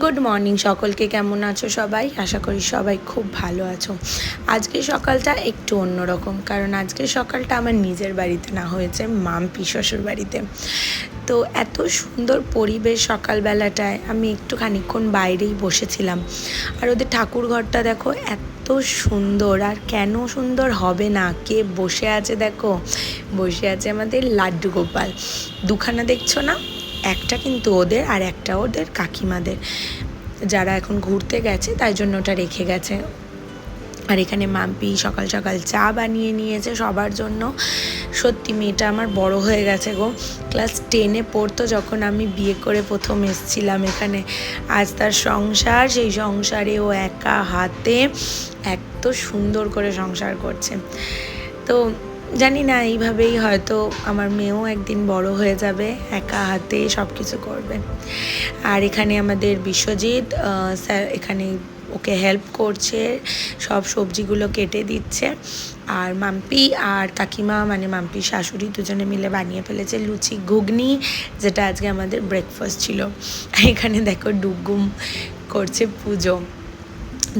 Good morning সকলকে, কেমন আছো সবাই? আশা করি সবাই খুব ভালো আছো। আজকে সকালটা একটু অন্যরকম, কারণ আজকে সকালটা আমার নিজের বাড়িতে না হয়েছে মাম্পি শ্বশুর বাড়িতে। তো এত সুন্দর পরিবেশ সকালবেলাটায়, আমি একটু খানিক্ষণ বাইরেই বসেছিলাম। আর ওদের ঠাকুর ঘরটা দেখো, এত সুন্দর, আর কেন সুন্দর হবে না? কে বসে আছে দেখো? বসে আছে আমাদের লাড্ডু গোপাল। দুখানা দেখছ না? একটা কিন্তু ওদের আর একটা ওদের কাকিমাদের। যারা এখন ঘুরতে গেছে, তাই জন্য ওটা রেখে গেছে। আর এখানে মাম্পি সকাল সকাল চা বানিয়ে নিয়েছে সবার জন্য। সত্যি মেয়েটা আমার বড় হয়ে গেছে গো। ক্লাস টেনে পড়তো যখন আমি বিয়ে করে প্রথম এসছিলাম এখানে। আজ তার সংসার, সেই সংসারে ও একা হাতে এত সুন্দর করে সংসার করছে। তো জানি না, এইভাবেই হয়তো আমার মেয়েও একদিন বড় হয়ে যাবে, একা হাতে সব কিছু করবে। আর এখানে আমাদের বিশ্বজিৎ স্যার এখানে ওকে হেল্প করছে, সব সবজিগুলো কেটে দিচ্ছে। আর মাম্পি আর কাকিমা মানে মাম্পি, শাশুড়ি দুজনে মিলে বানিয়ে ফেলেছে লুচি ঘুগনি, যেটা আজকে আমাদের ব্রেকফাস্ট ছিল। এখানে দেখো ডুগুম করছে পুজো।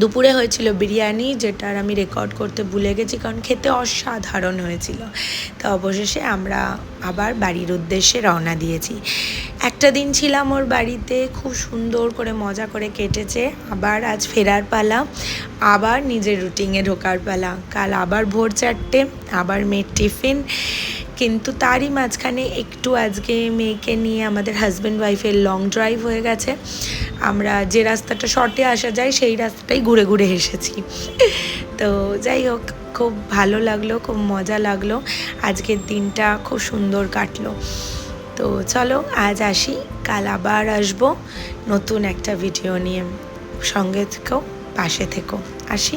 দুপুরে হয়েছিল বিরিয়ানি, যেটার আমি রেকর্ড করতে ভুলে গেছি কারণ খেতে অসাধারণ হয়েছিল। তো অবশেষে আমরা আবার বাড়ির উদ্দেশ্যে রওনা দিয়েছি। একটা দিন ছিলাম ওর বাড়িতে, খুব সুন্দর করে মজা করে কেটেছে। আবার আজ ফেরার পালা, আবার নিজের রুটিনে ঢোকার পালা। কাল আবার ভোর চারটে, আবার মেয়ের টিফিন। কিন্তু তারই মাঝখানে একটু আজকে মেয়েকে নিয়ে আমাদের হাজব্যান্ড ওয়াইফের লং ড্রাইভ হয়ে গেছে। আমরা যে রাস্তাটা শর্টে আসা যায়, সেই রাস্তাটাই ঘুরে ঘুরে এসেছি। তো যাই হোক, খুব ভালো লাগল, খুব মজা লাগল। আজকের দিনটা খুব সুন্দর কাটলো। তো চলো, আজ আসি, কাল আবার আসব নতুন একটা ভিডিও নিয়ে। সঙ্গে থেকেও পাশে থেকেও আসি?